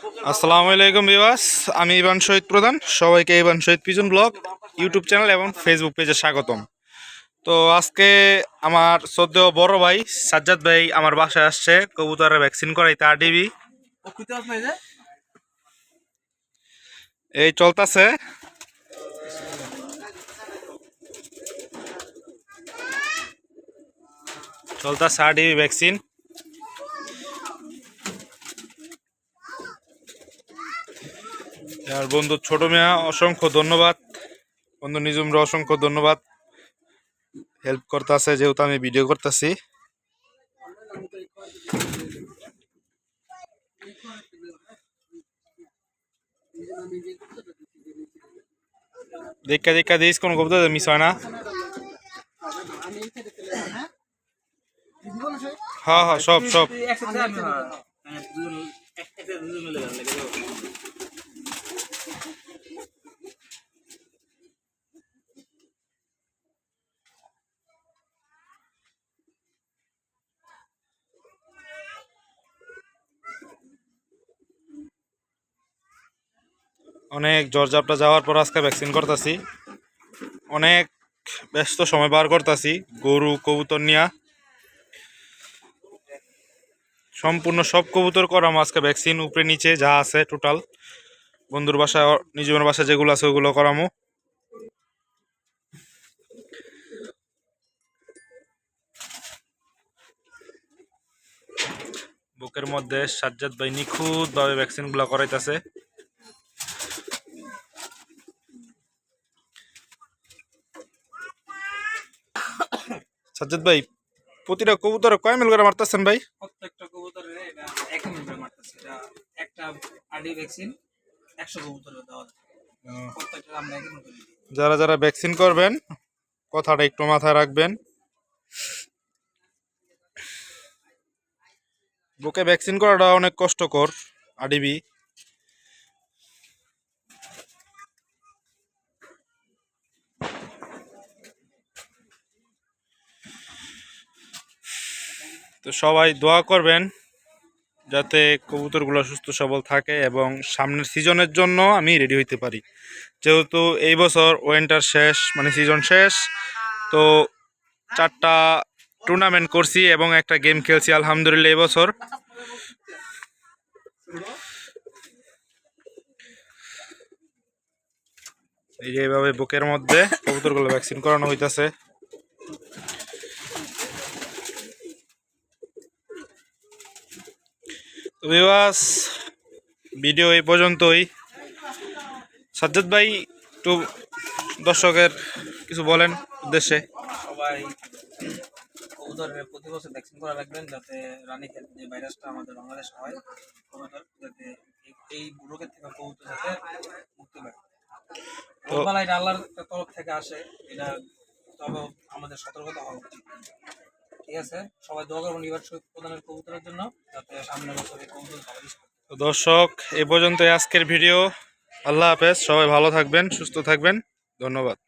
আসসালামু আলাইকুম বিবাস আমি ইবান শহীদ প্রধান। সবাইকে Iban Shahid pigeon blog, YouTube channel এবং ফেসবুক পেজে স্বাগতম। তো আজকে আমার সদ্য বড় ভাই সাজ্জাদ ভাই আমার বাসায় আসছে, কবুতরের ভ্যাকসিন করাইতে আর ডিবি এই চলতেছে। চলতেছে আর ডিবি ভ্যাকসিন আর বন্ধু, ছোট মিয়া, অসংখ্য ধন্যবাদ। বন্ধু নিজুমরা অসংখ্য ধন্যবাদ। হেল্প করতেছে, যেহেতু আমি ভিডিও করতেছি। দেখা দেখা দিস কোন কবুতর মিস হয় না। হ্যাঁ হ্যাঁ সব সব। অনেক জ্বরজাপটা যাওয়ার পর আজকে ভ্যাকসিন করতেছি। অনেক ব্যস্ত সময় বার করতেছি, গরু, কবুতর নিয়া। সম্পূর্ণ সব কবুতর করাম আজকে ভ্যাকসিন উপরে নিচে যা আছে টোটাল বন্ধুর বাসা নিজের বাসা যেগুলো আছে ওগুলো করামো। বুকের মধ্যে সাজ্জাদ ভাই নিখুঁত ভাবে ভ্যাকসিন করাইতেছে। সাজ্জাদ ভাই প্রতিটা কবুতর কয় মিল করে মারতেছেন ভাই? প্রত্যেকটা কবুতরের এটা এক মিনিটে মারতেছে। এটা একটা আডি ভ্যাকসিন একশো কবুতরের দেওয়া প্রত্যেকটা আমরা এক দিই। যারা যারা ভ্যাকসিন করবেন কথাটা একটু মাথায় রাখবেন। বুকে ভ্যাকসিন করাটা অনেক কষ্টকর আডিবি তো সবাই দোয়া করবেন যাতে কবুতরগুলো সুস্থ সবল থাকে এবং সামনের সিজনের জন্য আমি রেডি হইতে পারি। যেহেতু এই বছর ওয়েন্টার শেষ মানে সিজন শেষ, তো চারটা টুর্নামেন্ট করছি এবং একটা গেম খেলছি আলহামদুলিল্লাহ এই বছর। এই যে এইভাবে বুকের মধ্যে কবুতরগুলো ভ্যাকসিন করানো হইতাছে। বিবাস ভিডিও এই পর্যন্তই। সাজ্জাদ ভাই একটু দর্শকের কিছু বলেন উদ্দেশ্যে। সবাই কবুতরের প্রতি বছর ভ্যাকসিন করা রাখবেন যাতে রানী যে ভাইরাসটা আমাদের বাংলাদেশে হয় কবুতর যাতে এই- রোগের থেকে কবুতর যাতে মুক্তি পায়। তো- এটা আল্লাহর তরফ থেকে আসে এটা তবে আমাদের সতর্কতা হওয়া উচিত। ঠিক আছে? সবাই জন্য এই তো দর্শক, এ পর্যন্ত আজকের ভিডিও। আল্লাহ হাফেজ, সবাই ভালো থাকবেন, সুস্থ থাকবেন। ধন্যবাদ।